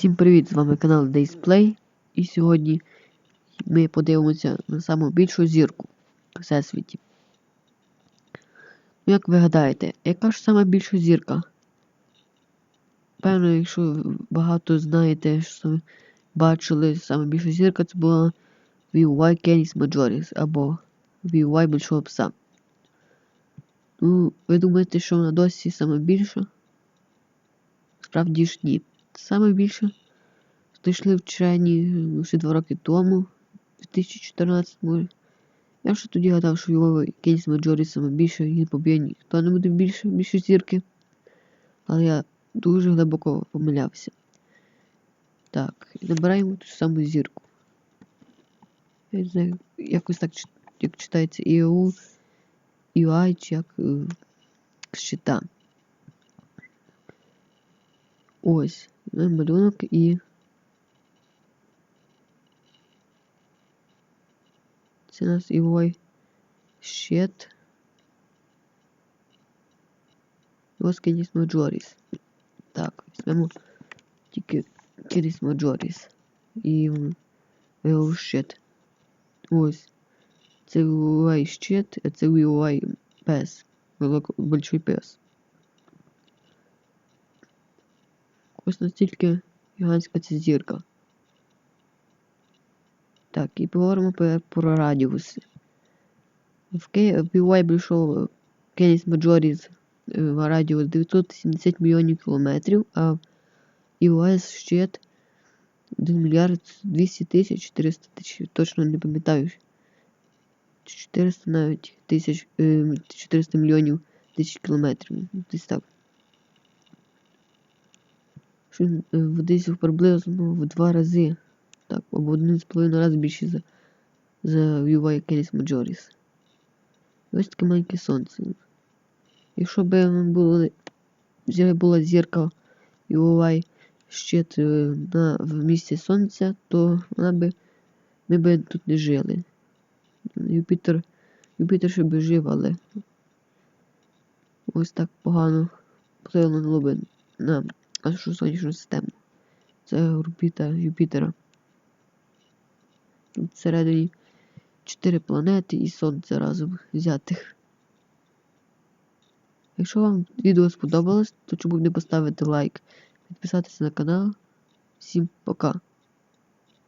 Всім привіт! З вами канал Daysplay. І сьогодні ми подивимося на саму більшу зірку у Всесвіті. Ну, як ви гадаєте, яка ж сама більша зірка? Певно, якщо багато знаєте, що бачили, сама більша зірка це була VY Canis Majoris або VY Большого Пса. Ну, ви думаєте, що вона досі сама більша? Справді ж ні. Саме більше знайшли вчені ну, ще два роки тому, 2014 може. Я ще тоді гадав, що його Кейс Маджорі саме більше і поб'є ніхто не буде більше, більше зірки. Але я дуже глибоко помилявся. Так, і набираємо ту саму зірку. Я не знаю, якось так як читається ІОУ, ІОАЙ, чи як е, щита. Ось, ну, малюнок і. Це нас Івой щит. Ось Кеніс Маджоріс. Так, візьмемо тільки Кеніс Маджоріс. І його щит. Ось. Це Івой щит, а пес. Большой пес. Ось настільки гігантська ця зірка. Так, і поговоримо про, радіуси. В PY прийшов Кейс Маджоріс в радіус 970 мільйонів кілометрів, а в ІОС щит 1 мільярд 200 тисяч 400 тисяч, точно не пам'ятаю. 400 навіть тисяч, е, 400 мільйонів тисяч кілометрів. Десь так. Що е, десь приблизно в два рази. Так, або один з половиною раз більше за, за UI Canis Majoris. Ось таке маленьке сонце. Якщо б було, була зірка UI щит е, на, в місці сонця, то вона би, ми б тут не жили. Юпітер, Юпітер ще би жив, але ось так погано вплинуло би на нашу сонячну систему. Це орбіта Юпітера. Тут всередині чотири планети і сонце разом взятих. Якщо вам відео сподобалось, то чому б не поставити лайк, підписатися на канал. Всім пока!